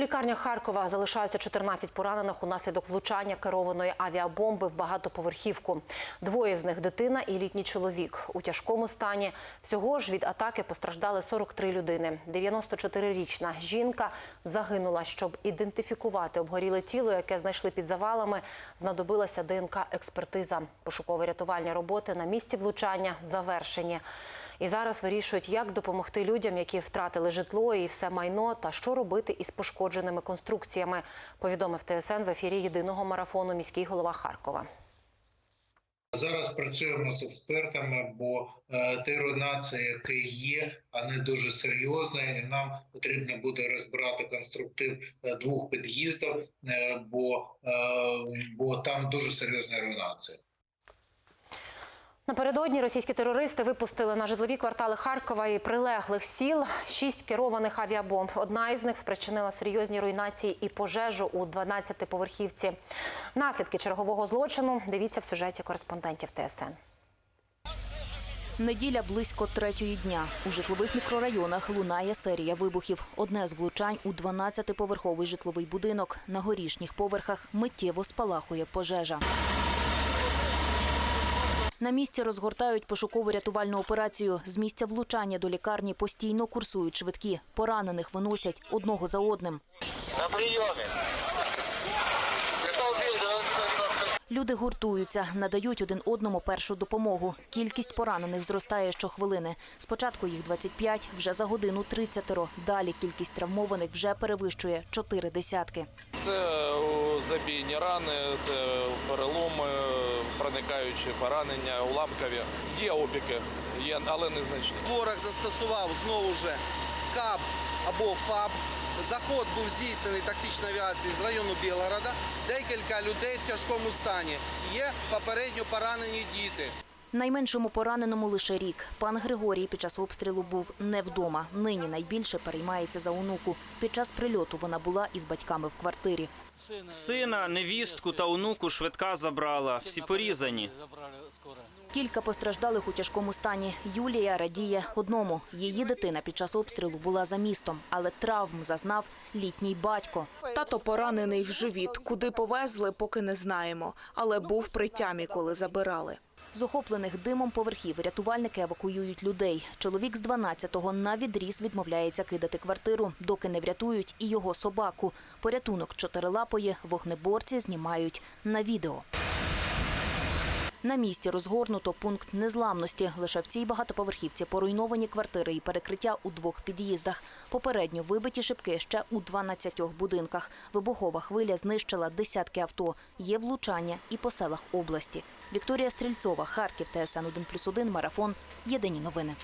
Лікарнях Харкова залишаються 14 поранених унаслідок влучання керованої авіабомби в багатоповерхівку. Двоє з них дитина і літній чоловік у тяжкому стані. Всього ж від атаки постраждали 43 людини. 94-річна жінка загинула. Щоб ідентифікувати обгоріле тіло, яке знайшли під завалами, знадобилася ДНК-експертиза. Пошуково-рятувальні роботи на місці влучання завершені. І зараз вирішують, як допомогти людям, які втратили житло і все майно, та що робити із пошкодженими конструкціями. Повідомив ТСН в ефірі єдиного марафону міський голова Харкова. Зараз працюємо з експертами, бо е, те руйнація, яке є, а не дуже серйозна, і нам потрібно буде розбирати конструктив е, двох під'їздів, е, бо, бо там дуже серйозна руйнація. Напередодні російські терористи випустили на житлові квартали Харкова і прилеглих сіл шість керованих авіабомб. Одна із них спричинила серйозні руйнації і пожежу у 12-поверхівці. Наслідки чергового злочину дивіться в сюжеті кореспондентів ТСН. Неділя близько третьої дня. У житлових мікрорайонах лунає серія вибухів. Одне з влучань у 12-поверховий житловий будинок. На горішніх поверхах миттєво спалахує пожежа. На місці розгортають пошукову рятувальну операцію. З місця влучання до лікарні постійно курсують швидкі. Поранених виносять одного за одним. На прийомі. Люди гуртуються, надають один одному першу допомогу. Кількість поранених зростає щохвилини. Спочатку їх 25, вже за годину 30. Далі кількість травмованих вже перевищує чотири десятки. Це забійні рани, це переломи, проникаючі поранення, уламкові. Є опіки, є, але незначні. Ворог застосував знову ж КАБ або ФАБ. Заход був здійснений тактичної авіації з району Білгорода. Декілька людей в тяжкому стані. Є попередньо поранені діти. Найменшому пораненому лише рік. Пан Григорій під час обстрілу був не вдома. Нині найбільше переймається за онуку. Під час прильоту вона була із батьками в квартирі. Сина, невістку та онуку швидка забрала. Всі порізані. Кілька постраждалих у тяжкому стані. Юлія радіє одному. Її дитина під час обстрілу була за містом, але травм зазнав літній батько. Тато поранений в живіт. Куди повезли, поки не знаємо. Але був при тямі, коли забирали. З охоплених димом поверхів рятувальники евакуюють людей. Чоловік з 12-го на відріз відмовляється кидати квартиру, доки не врятують і його собаку. Порятунок чотирилапої вогнеборці знімають на відео. На місці розгорнуто пункт незламності. Лише в цій багатоповерхівці поруйновані квартири і перекриття у двох під'їздах. Попередньо вибиті шибки ще у 12 будинках. Вибухова хвиля знищила десятки авто. Є влучання і по селах області. Вікторія Стрільцова, Харків, ТСН 1+,1, Марафон. Єдині новини.